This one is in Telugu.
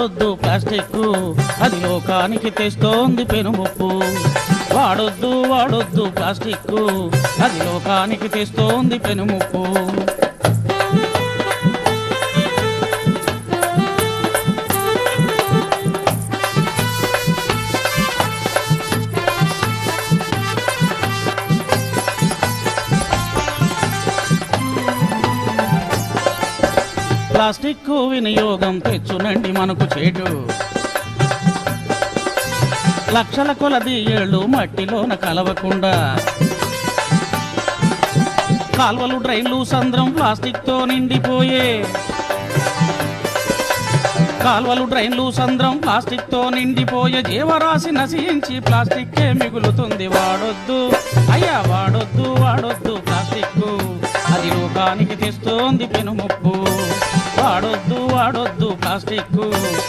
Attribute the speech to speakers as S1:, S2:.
S1: వాడొద్దు ప్లాస్టిక్ అది లోకానికి తెస్తోంది పెనుముప్పు. వాడొద్దు వాడొద్దు ప్లాస్టిక్ అది లోకానికి తెస్తోంది పెనుముప్పు. ప్లాస్టిక్ వినియోగం తెచ్చునండి మనకు చేటు. లక్షల కొలది ఏళ్ళు మట్టిలోన కలవకుండా. కాల్వలు డ్రైన్లు సంద్రం ప్లాస్టిక్తో నిండిపోయే. కాల్వలు డ్రైన్లు సంద్రం ప్లాస్టిక్తో నిండిపోయే. జీవరాశి నశించి ప్లాస్టిక్ మిగులుతుంది. వాడొద్దు అయ్యా వాడొద్దు వాడొద్దు ప్లాస్టిక్ అది లోకానికి తెస్తోంది పెనుముప్పు. వాడొద్దు వాడొద్దు ప్లాస్టిక్